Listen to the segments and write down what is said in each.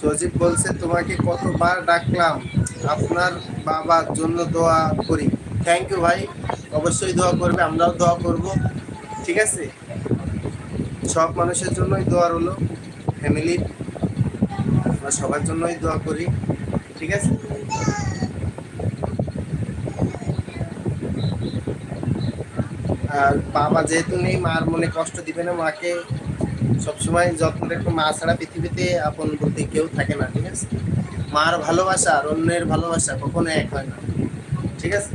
সজীব বলছে, তোমাকে কতবার ডাকলাম? আপনার বাবার জন্য দোয়া করি। থ্যাংক ইউ ভাই। অবশ্যই দোয়া করবে, আমরাও দোয়া করব। ঠিক আছে? সব মানুষের জন্যই দোয়া রলো ফ্যামিলির আমরা সবার জন্যই দোয়া করি, ঠিক আছে? আর বাবা যেহেতু নেই, মার মনে কষ্ট দিবে না, মাকে সবসময় যত্ন রেখে। মা ছাড়া পৃথিবীতে আপন বলতে কেউ থাকে না, ঠিক আছে? মার ভালোবাসা আর অন্যের ভালোবাসা কখনো এক হয় না, ঠিক আছে?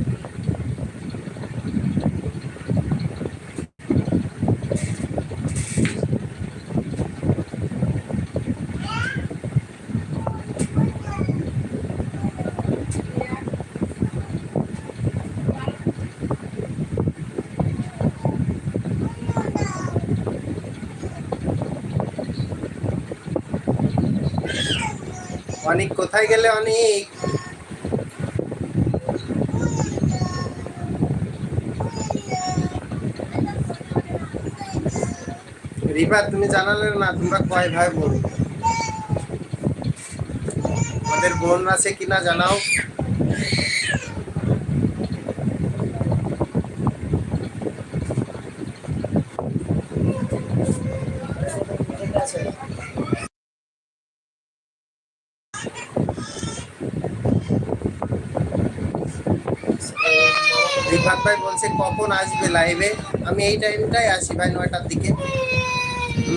অনেক, কোথায় গেলে অনেক? রিপা তুমি জানালে না, তোমরা কয় ভাই বোন? আমাদের বোন আছে কিনা জানাও। ভাই বলছে, কখন আসবে লাইভে আমি এই টাইমটাই আসি ভাই, নয়টার দিকে।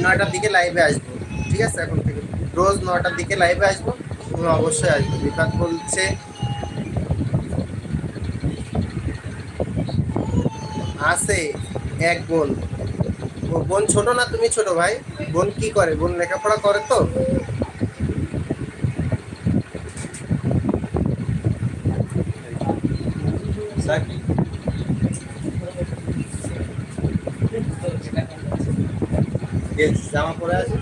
নয়টার দিকে লাইভে আসব। ঠিক আছে? এখন থেকে রোজ নয়টার দিকে লাইভে আসব। তুমি অবশ্যই আসব। রিফাত বলছে, আছে, এক বোন। ও বোন ছোট না তুমি ছোট ভাই? বোন কি করে? বোন লেখাপড়া করে তো? যে জামা পরে আছে।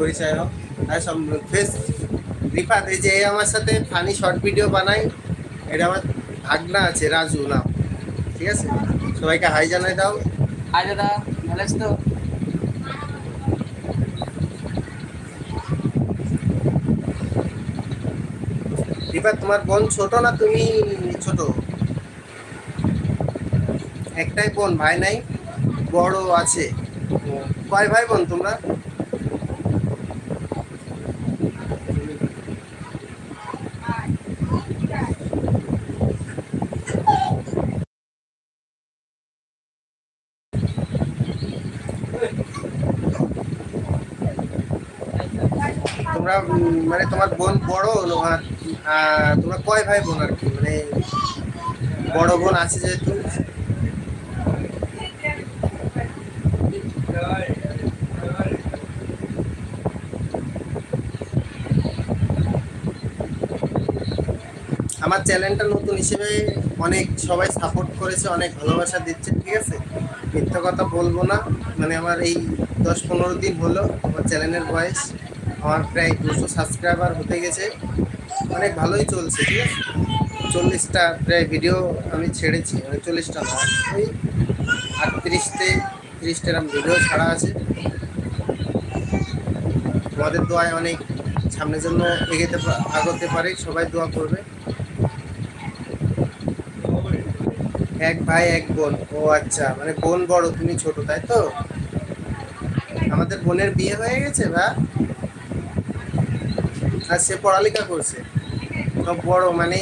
পরিচয় হোক। আর সব ফেস রিফাত এই যে আমার সাথে ফানি শর্ট ভিডিও বানাই এটা আমার ভাগনা আছে রাজু নাম। ঠিক আছে? সবাইকে হাই জানাই দাও। আয় দাদা ভালো আছিস তো? রিফাত তোমার বোন ছোট না তুমি ছোট? একটাই বোন ভাই নাই? বড় আছে। কয় ভাই বোন তোমরা তোমরা মানে তোমার বোন বড় আহ, তোমরা কয় ভাই বোন আর কি? মানে বড় বোন আছে যেহেতু। আমার চ্যানেলটা নতুন হিসেবে অনেক সবাই সাপোর্ট করেছে, অনেক ভালোবাসা দিচ্ছে, ঠিক আছে? মিথ্যা কথা বলব না। মানে আমার এই দশ পনেরো দিন হলো আমার চ্যানেলের বয়স। আমার প্রায় দুশো সাবস্ক্রাইবার হতে গেছে। অনেক ভালোই চলছে, ঠিক আছে? চল্লিশটা প্রায় ভিডিও আমি ছেড়েছি মানে চল্লিশটা না, ওই আটত্রিশতে, তিরিশটা এরকম ভিডিও ছাড়া আছে। তোমাদের দোয়ায় অনেক সামনের জন্য এগোতে আগোতে পারে, সবাই দোয়া করবে। এক ভাই, এক বোন। ও আচ্ছা মানে বোন বড়, তুমি ছোট, তাই তো? আমাদের বোনের বিয়ে হয়ে গেছে ভা আর সে পড়ালেখা করছে। তো বড় মানে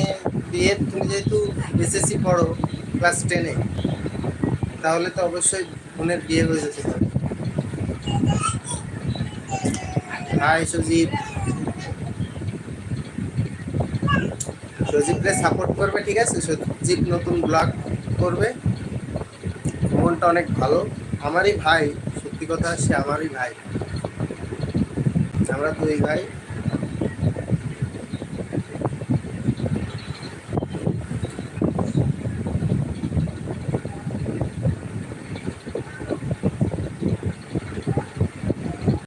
বিয়ে তুমি যেহেতু এসএসসি পড়ো ক্লাস টেনে তাহলে তো অবশ্যই বোনের বিয়ে হয়ে যেতে পারে। হাই সজীব। সজীবকে সাপোর্ট করবে, ঠিক আছে? সজীব, নতুন ব্লগ করবে। মনটা অনেক ভালো। আমারই ভাই সত্যি কথা সে আমারই ভাই। আমরা দুই ভাই।